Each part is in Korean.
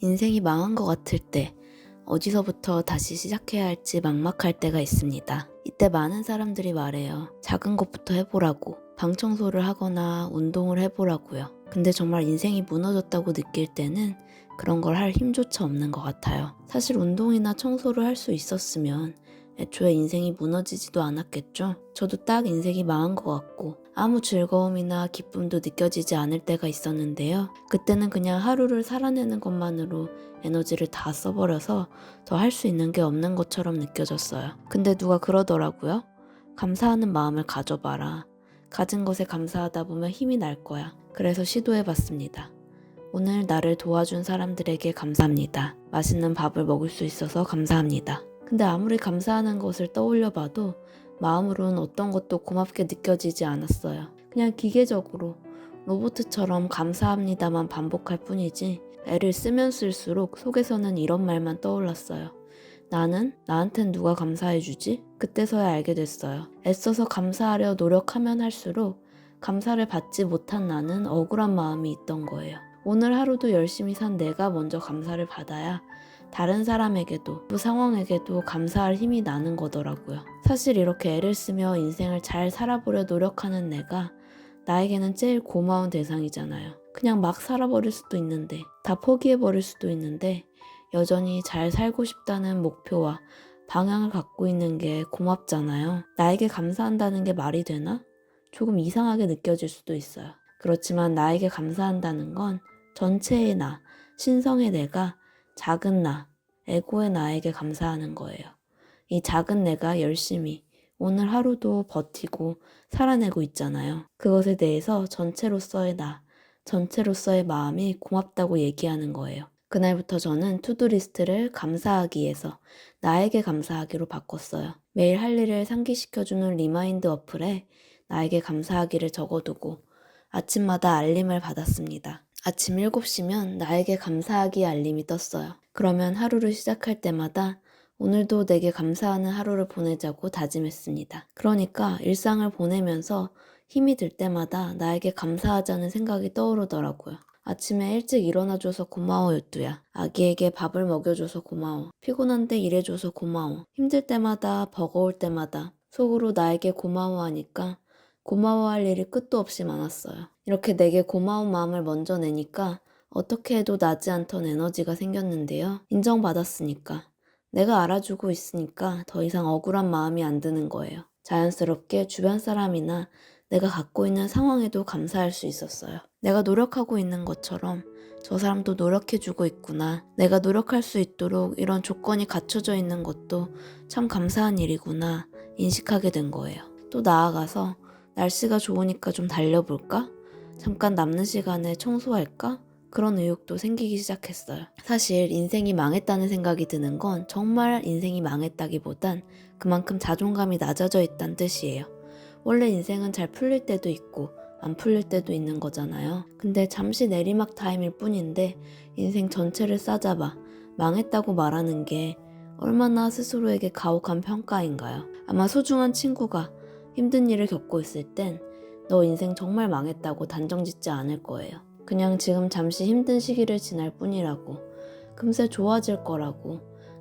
인생이 망한 것 같을 때 어디서부터 다시 시작해야 할지 막막할 때가 있습니다. 이때 많은 사람들이 말해요. 작은 것부터 해보라고. 방 청소를 하거나 운동을 해보라고요. 근데 정말 인생이 무너졌다고 느낄 때는 그런 걸 할 힘조차 없는 것 같아요. 사실 운동이나 청소를 할 수 있었으면 애초에 인생이 무너지지도 않았겠죠? 저도 딱 인생이 망한 것 같고 아무 즐거움이나 기쁨도 느껴지지 않을 때가 있었는데요. 그때는 그냥 하루를 살아내는 것만으로 에너지를 다 써버려서 더 할 수 있는 게 없는 것처럼 느껴졌어요. 근데 누가 그러더라고요. 감사하는 마음을 가져봐라. 가진 것에 감사하다 보면 힘이 날 거야. 그래서 시도해 봤습니다. 오늘 나를 도와준 사람들에게 감사합니다. 맛있는 밥을 먹을 수 있어서 감사합니다. 근데 아무리 감사하는 것을 떠올려 봐도 마음으로는 어떤 것도 고맙게 느껴지지 않았어요. 그냥 기계적으로 로봇처럼 감사합니다만 반복할 뿐이지 애를 쓰면 쓸수록 속에서는 이런 말만 떠올랐어요. 나는 나한텐 누가 감사해주지? 그때서야 알게 됐어요. 애써서 감사하려 노력하면 할수록 감사를 받지 못한 나는 억울한 마음이 있던 거예요. 오늘 하루도 열심히 산 내가 먼저 감사를 받아야 다른 사람에게도 그 상황에게도 감사할 힘이 나는 거더라고요. 사실 이렇게 애를 쓰며 인생을 잘 살아보려 노력하는 내가 나에게는 제일 고마운 대상이잖아요. 그냥 막 살아버릴 수도 있는데, 다 포기해버릴 수도 있는데, 여전히 잘 살고 싶다는 목표와 방향을 갖고 있는 게 고맙잖아요. 나에게 감사한다는 게 말이 되나? 조금 이상하게 느껴질 수도 있어요. 그렇지만 나에게 감사한다는 건 전체의 나, 신성의 내가 작은 나, 에고의 나에게 감사하는 거예요. 이 작은 내가 열심히 오늘 하루도 버티고 살아내고 있잖아요. 그것에 대해서 전체로서의 나, 전체로서의 마음이 고맙다고 얘기하는 거예요. 그날부터 저는 투두리스트를 감사하기에서 나에게 감사하기로 바꿨어요. 매일 할 일을 상기시켜주는 리마인드 어플에 나에게 감사하기를 적어두고 아침마다 알림을 받았습니다. 아침 7시면 나에게 감사하기 알림이 떴어요. 그러면 하루를 시작할 때마다 오늘도 내게 감사하는 하루를 보내자고 다짐했습니다. 그러니까 일상을 보내면서 힘이 들 때마다 나에게 감사하자는 생각이 떠오르더라고요. 아침에 일찍 일어나줘서 고마워 요뚜야. 아기에게 밥을 먹여줘서 고마워. 피곤한데 일해줘서 고마워. 힘들 때마다 버거울 때마다 속으로 나에게 고마워하니까 고마워할 일이 끝도 없이 많았어요. 이렇게 내게 고마운 마음을 먼저 내니까 어떻게 해도 나지 않던 에너지가 생겼는데요. 인정받았으니까. 내가 알아주고 있으니까 더 이상 억울한 마음이 안 드는 거예요. 자연스럽게 주변 사람이나 내가 갖고 있는 상황에도 감사할 수 있었어요. 내가 노력하고 있는 것처럼 저 사람도 노력해주고 있구나. 내가 노력할 수 있도록 이런 조건이 갖춰져 있는 것도 참 감사한 일이구나. 인식하게 된 거예요. 또 나아가서 날씨가 좋으니까 좀 달려볼까? 잠깐 남는 시간에 청소할까? 그런 의욕도 생기기 시작했어요. 사실 인생이 망했다는 생각이 드는 건 정말 인생이 망했다기보단 그만큼 자존감이 낮아져 있다는 뜻이에요. 원래 인생은 잘 풀릴 때도 있고 안 풀릴 때도 있는 거잖아요. 근데 잠시 내리막 타임일 뿐인데 인생 전체를 싸잡아 망했다고 말하는 게 얼마나 스스로에게 가혹한 평가인가요? 아마 소중한 친구가 힘든 일을 겪고 있을 땐 너 인생 정말 망했다고 단정 짓지 않을 거예요. 그냥 지금 잠시 힘든 시기를 지날 뿐이라고, 금세 좋아질 거라고,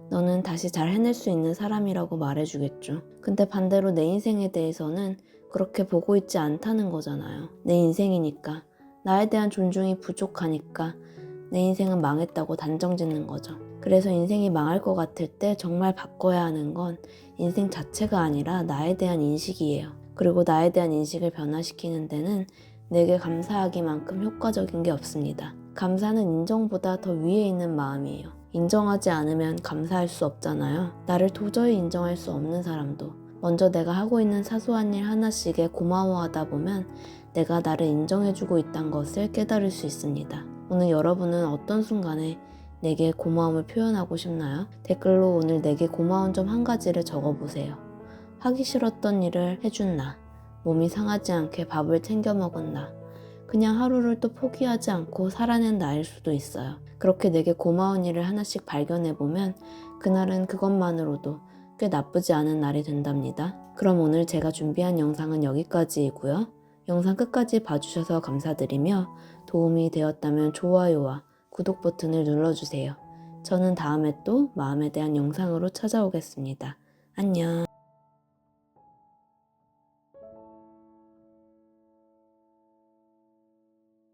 너는 다시 잘 해낼 수 있는 사람이라고 말해주겠죠. 근데 반대로 내 인생에 대해서는 그렇게 보고 있지 않다는 거잖아요. 내 인생이니까, 나에 대한 존중이 부족하니까 내 인생은 망했다고 단정 짓는 거죠. 그래서 인생이 망할 것 같을 때 정말 바꿔야 하는 건 인생 자체가 아니라 나에 대한 인식이에요. 그리고 나에 대한 인식을 변화시키는 데는 내게 감사하기만큼 효과적인 게 없습니다. 감사는 인정보다 더 위에 있는 마음이에요. 인정하지 않으면 감사할 수 없잖아요. 나를 도저히 인정할 수 없는 사람도 먼저 내가 하고 있는 사소한 일 하나씩에 고마워하다 보면 내가 나를 인정해주고 있다는 것을 깨달을 수 있습니다. 오늘 여러분은 어떤 순간에 내게 고마움을 표현하고 싶나요? 댓글로 오늘 내게 고마운 점 한 가지를 적어보세요. 하기 싫었던 일을 해준 나, 몸이 상하지 않게 밥을 챙겨 먹은 나, 그냥 하루를 또 포기하지 않고 살아낸 나일 수도 있어요. 그렇게 내게 고마운 일을 하나씩 발견해보면 그날은 그것만으로도 꽤 나쁘지 않은 날이 된답니다. 그럼 오늘 제가 준비한 영상은 여기까지이고요. 영상 끝까지 봐주셔서 감사드리며 도움이 되었다면 좋아요와 구독 버튼을 눌러주세요. 저는 다음에 또 마음에 대한 영상으로 찾아오겠습니다. 안녕.